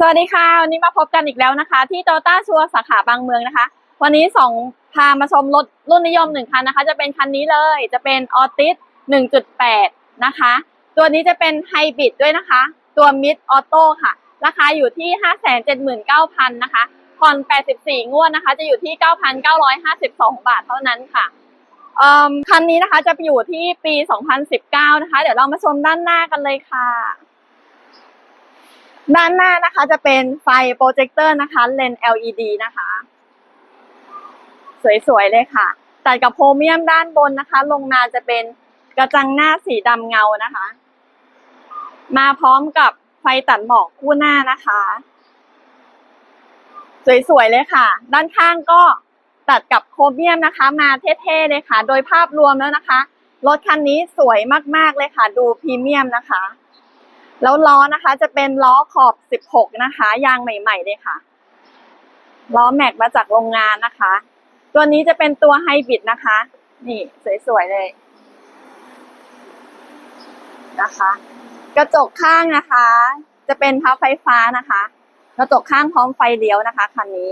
สวัสดีค่ะ วันนี้มาพบกันอีกแล้วนะคะ ที่โตต้าชัวสาขาบางเมืองนะคะ วันนี้สองพามาชมรถรุ่นนิยมหนึ่งคันนะคะ จะเป็นคันนี้เลยจะเป็นออติส1.8 นะคะ ตัวนี้จะเป็นไฮบริดด้วยนะคะ ตัวมิดออโต้ค่ะ ราคาอยู่ที่ 579,000 นะคะผ่อน 84 งวดนะคะ จะอยู่ที่ 9,952 บาทเท่านั้นค่ะเอิ่มคันนี้นะคะจะอยู่ที่ปี 2019 นะคะ เดี๋ยวเรามาชมด้านหน้ากันเลยค่ะ ด้านหน้านะคะจะเป็นไฟโปรเจคเตอร์นะคะ เลน LED นะคะ สวยๆเลยค่ะ ตัดกับโพรเมียมด้านบนนะคะ ลงมาจะเป็นกระจังหน้าสีดำเงานะคะ มาพร้อมกับไฟตัดหมอกคู่หน้านะคะ สวยๆเลยค่ะ ด้านข้างก็ตัดกับโครเมียมนะคะ มาเท่ๆเลยค่ะ โดยภาพรวมแล้วนะคะ รถคันนี้สวยมากๆเลยค่ะ ดูพรีเมียมนะคะ แล้วล้อนะคะ จะเป็นล้อขอบ 16 นะคะ ยางใหม่ๆเลยค่ะ ล้อแม็กมาจากโรงงานนะคะ ตัวนี้จะเป็นตัวไฮบริดนะคะ นี่สวยๆเลยนะคะ กระจกข้างนะคะ จะเป็นพับไฟฟ้านะคะ กระจกข้างพร้อมไฟเลี้ยวนะคะคันนี้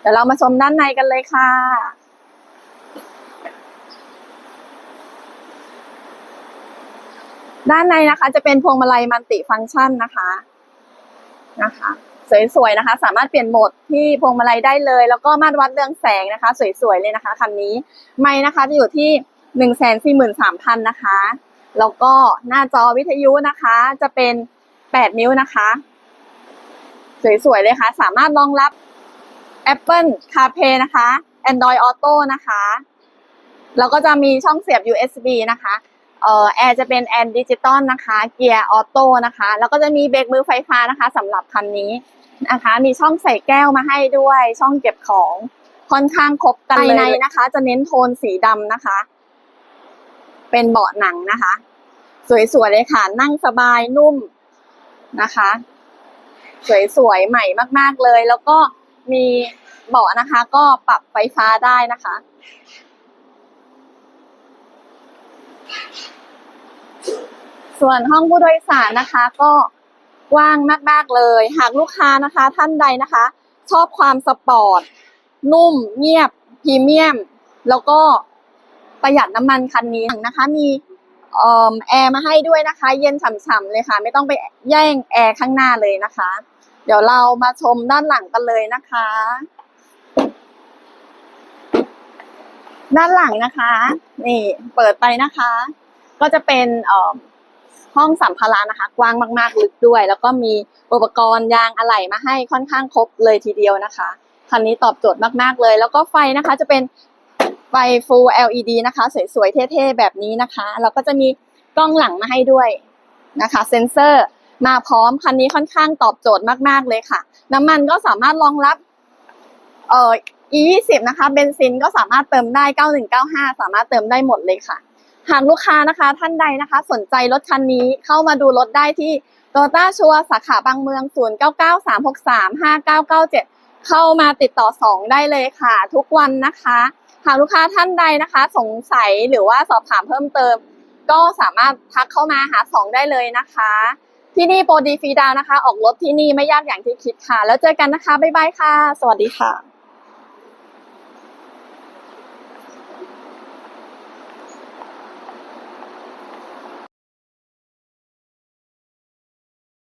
เดี๋ยวเรามาชมด้านในกันเลยค่ะ ด้านในนะคะจะเป็นพวงมาลัยมัลติฟังก์ชันนะคะนะคะ สวยๆนะคะ สามารถเปลี่ยนโหมดที่พวงมาลัยได้เลย แล้วก็มาตรวัดเรื่องแสงนะคะ สวยๆเลยนะคะคันนี้ไม่นะคะจะอยู่ที่หนึ่งแสนสี่หมื่นสามพันนะคะ แล้วก็หน้าจอวิทยุนะคะ จะเป็นแปดนิ้วนะคะ สวยๆเลยค่ะ สามารถรองรับ Apple CarPlay นะคะ Android Auto นะคะ แล้วก็จะมีช่องเสียบ USB นะคะ เอ่อแอร์จะเป็นแอร์ดิจิตอลนะคะ เกียร์ออโต้นะคะ แล้วก็จะมีเบรกมือไฟฟ้านะคะสำหรับคันนี้นะคะ มีช่องใส่แก้วมาให้ด้วย ช่องเก็บของค่อนข้างครบกันเลยภายในนะคะ จะเน้นโทนสีดำนะคะ เป็นเบาะหนังนะคะ สวยๆเลยค่ะ นั่งสบายนุ่มนะคะ สวยๆใหม่มาก ๆเลย แล้วก็มีเบาะนะคะ ก็ปรับไฟฟ้าได้นะคะ ส่วนห้องผู้โดยสารนะคะ ก็กว้างมากๆเลย หากลูกค้านะคะ ท่านใดนะคะ ชอบความสปอร์ต นุ่มเงียบพรีเมียม แล้วก็ประหยัดน้ำมันคันนี้นะคะ มีออแอร์มาให้ด้วยนะคะ เย็นฉ่ำๆเลยค่ะ ไม่ต้องไปแย่งแอร์ข้างหน้าเลยนะคะ เดี๋ยวเรามาชมด้านหลังกันเลยนะคะ ด้านหลังนะคะ นี่เปิดไปนะคะ ก็จะเป็นห้องสัมภาระนะคะ กว้างมากๆลึกด้วย แล้วก็มีอุปกรณ์ยางอะไหล่มาให้ค่อนข้างครบเลยทีเดียวนะคะคันนี้ตอบโจทย์มากๆเลย แล้วก็ไฟนะคะจะเป็นไฟ Full LED นะคะ สวยๆ เท่ๆ แบบนี้นะคะแล้วก็จะมีกล้องหลังมาให้ด้วยนะคะ เซ็นเซอร์มาพร้อมคันนี้ค่อนข้างตอบโจทย์มากๆเลยค่ะ น้ำมันก็สามารถรองรับเอ่อ E20 นะคะเบนซินก็สามารถเติมได้ 9195 สามารถเติมได้หมดเลยค่ะ หากลูกค้านะคะท่านใดนะคะ สนใจรถคันนี้เข้ามาดูรถได้ที่โตต้าชัวสาขาบางเมือง 0993635997 เข้ามาติดต่อสองได้เลยค่ะ ทุกวันนะคะ หากลูกค้าท่านใดนะคะ สงสัยหรือว่าสอบถามเพิ่มเติม ก็สามารถทักเข้ามาหาสองได้เลยนะคะ ที่นี่โปรดีฟรีดาวนะคะ ออกรถที่นี่ไม่ยากอย่างที่คิดค่ะ แล้วเจอกันนะคะ บ๊ายบายค่ะ สวัสดีค่ะ